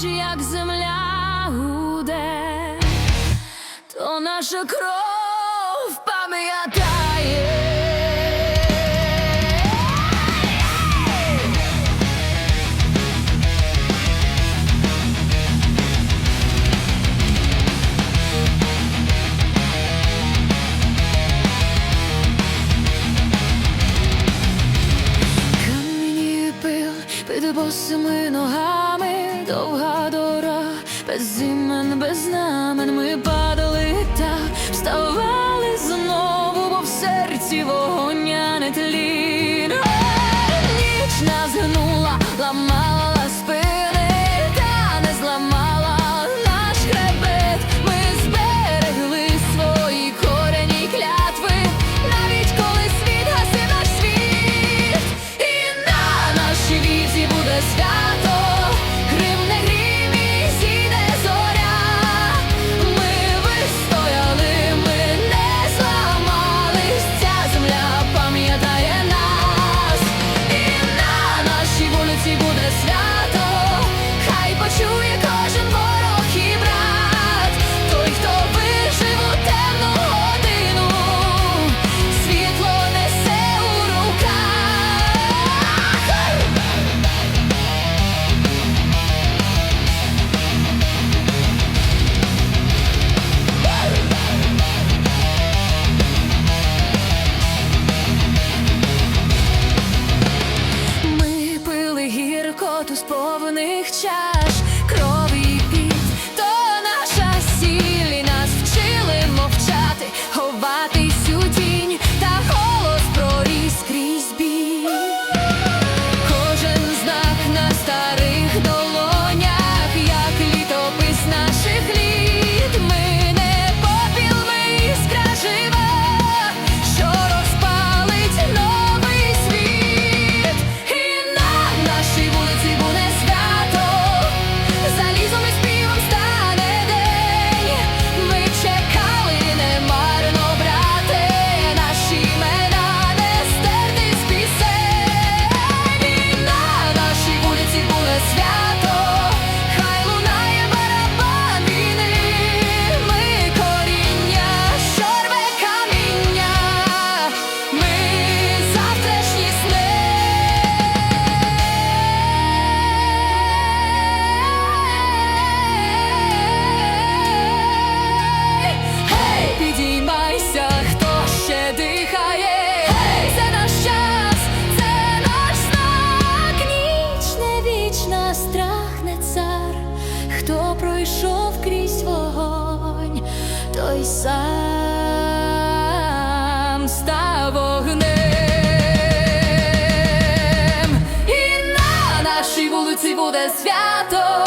чуєш, як земля гуде, то наша кров пам'ятає. Босими ногами довга дора, без імен, без знамен ми падали. той сам став вогнем, і на нашій вулиці буде свято.